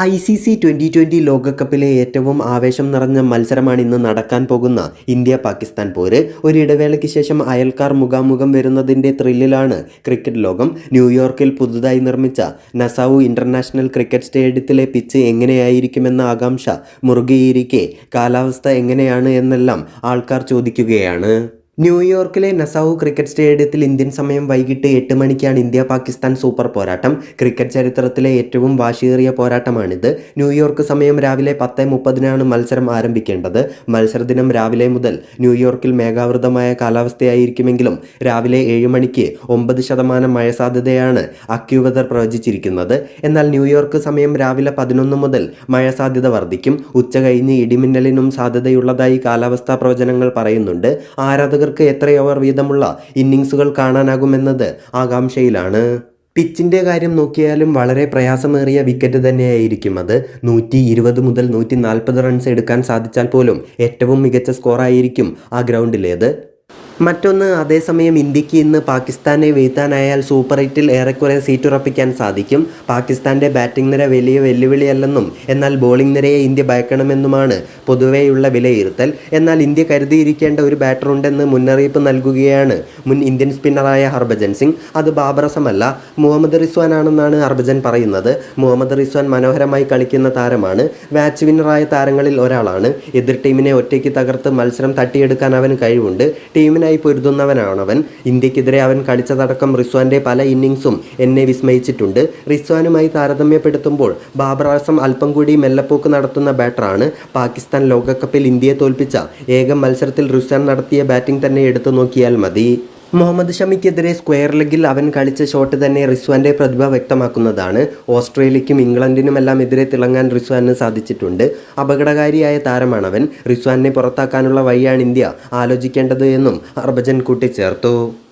I C C twenty twenty ലോകകപ്പിലെ ഏറ്റവും ആവേശം നിറഞ്ഞ മത്സരമാണ് ഇന്ന് നടക്കാൻ പോകുന്ന ഇന്ത്യ പാകിസ്ഥാൻ പോര്. ഒരിടവേളയ്ക്ക് ശേഷം അയൽക്കാർ മുഖാമുഖം വരുന്നതിന്റെ ത്രില്ലിലാണ് ക്രിക്കറ്റ് ലോകം. ന്യൂയോർക്കിൽ പുതുതായി നിർമ്മിച്ച നസാവു ഇന്റർനാഷണൽ ക്രിക്കറ്റ് സ്റ്റേഡിയത്തിലെ പിച്ച് എങ്ങനെയായിരിക്കുമെന്ന ആകാംക്ഷ മുറുകിയിരിക്കെ. കാലാവസ്ഥ എങ്ങനെയാണ് എന്നെല്ലാം ആൾക്കാർ ചോദിക്കുകയാണ്. ന്യൂയോർക്കിലെ നസാവു ക്രിക്കറ്റ് സ്റ്റേഡിയത്തിൽ ഇന്ത്യൻ സമയം വൈകിട്ട് എട്ട് മണിക്കാണ് ഇന്ത്യ പാകിസ്ഥാൻ സൂപ്പർ പോരാട്ടം. ക്രിക്കറ്റ് ചരിത്രത്തിലെ ഏറ്റവും വാശിയേറിയ പോരാട്ടമാണിത്. ന്യൂയോർക്ക് സമയം രാവിലെ പത്ത് മുപ്പതിനാണ് മത്സരം ആരംഭിക്കേണ്ടത്. മത്സരദിനം രാവിലെ മുതൽ ന്യൂയോർക്കിൽ മേഘാവൃതമായ കാലാവസ്ഥയായിരിക്കുമെങ്കിലും രാവിലെ ഏഴ് മണിക്ക് ഒമ്പത് ശതമാനം മഴ സാധ്യതയാണ് അക്യൂവെതർ പ്രവചിച്ചിരിക്കുന്നത്. എന്നാൽ ന്യൂയോർക്ക് സമയം രാവിലെ പതിനൊന്ന് മുതൽ മഴ സാധ്യത വർദ്ധിക്കും. ഉച്ച കഴിഞ്ഞ് ഇടിമിന്നലിനും സാധ്യതയുള്ളതായി കാലാവസ്ഥാ പ്രവചനങ്ങൾ പറയുന്നുണ്ട്. ആരാധകർക്ക് എത്ര ഓവർ വീതമുള്ള ഇന്നിങ്സുകൾ കാണാനാകുമെന്നത് ആകാംക്ഷയിലാണ്. പിച്ചിന്റെ കാര്യം നോക്കിയാലും വളരെ പ്രയാസമേറിയ വിക്കറ്റ് തന്നെയായിരിക്കും അത്. നൂറ്റി ഇരുപത് മുതൽ നൂറ്റി നാൽപ്പത് റൺസ് എടുക്കാൻ സാധിച്ചാൽ പോലും ഏറ്റവും മികച്ച സ്കോറായിരിക്കും ആ ഗ്രൗണ്ടിലേത് മറ്റൊന്ന് അതേസമയം ഇന്ത്യയ്ക്ക് ഇന്ന് പാകിസ്ഥാനെ വീഴ്ത്താനായാൽ സൂപ്പർ എയ്റ്റിൽ ഏറെക്കുറെ സീറ്റ് ഉറപ്പിക്കാൻ സാധിക്കും. പാകിസ്ഥാന്റെ ബാറ്റിംഗ് നിര വലിയ വെല്ലുവിളിയല്ലെന്നും എന്നാൽ ബോളിംഗ് നിരയെ ഇന്ത്യ ഭയക്കണമെന്നുമാണ് പൊതുവെയുള്ള വിലയിരുത്തൽ. എന്നാൽ ഇന്ത്യ കരുതിയിരിക്കേണ്ട ഒരു ബാറ്ററുണ്ടെന്ന് മുന്നറിയിപ്പ് നൽകുകയാണ് മുൻ ഇന്ത്യൻ സ്പിന്നറായ ഹർഭജൻ സിംഗ്. അത് ബാബറസമല്ല മുഹമ്മദ് റിസ്വാൻ ആണെന്നാണ് ഹർഭജൻ പറയുന്നത്. മുഹമ്മദ് റിസ്വാൻ മനോഹരമായി കളിക്കുന്ന താരമാണ്. മാച്ച് വിന്നറായ താരങ്ങളിൽ ഒരാളാണ്. എതിർ ടീമിനെ ഒറ്റയ്ക്ക് തകർത്ത് മത്സരം തട്ടിയെടുക്കാൻ അവന് കഴിവുണ്ട്. ടീമിനായി പൊരുതുന്നവനാണവൻ. ഇന്ത്യക്കെതിരെ അവൻ കളിച്ചതടക്കം റിസ്വാന്റെ പല ഇന്നിങ്സും എന്നെ വിസ്മയിച്ചിട്ടുണ്ട്. റിസ്വാനുമായി താരതമ്യപ്പെടുത്തുമ്പോൾ ബാബർ ആസം അല്പം കൂടി മെല്ലപ്പോക്ക് നടത്തുന്ന ബാറ്ററാണ് പാകിസ്ഥാൻ ലോകകപ്പിൽ ഇന്ത്യയെ തോൽപ്പിച്ച. ഏക മത്സരത്തിൽ റിസ്വാൻ നടത്തിയ ബാറ്റിംഗ് തന്നെ എടുത്തു നോക്കിയാൽ മതി. മുഹമ്മദ് ഷമിക്കെതിരെ സ്ക്വയർ ലെഗിൽ അവൻ കളിച്ച ഷോട്ട് തന്നെ റിസ്വാന്റെ പ്രതിഭ വ്യക്തമാക്കുന്നതാണ്. ഓസ്ട്രേലിയക്കും ഇംഗ്ലണ്ടിനുമെല്ലാം എതിരെ തിളങ്ങാൻ റിസ്വാന് സാധിച്ചിട്ടുണ്ട്. അപകടകാരിയായ താരമാണവൻ. റിസ്വാനെ പുറത്താക്കാനുള്ള വഴിയാണ് ഇന്ത്യ. ആലോചിക്കേണ്ടത് എന്നും ഹർഭജൻ കൂട്ടിച്ചേർത്തു.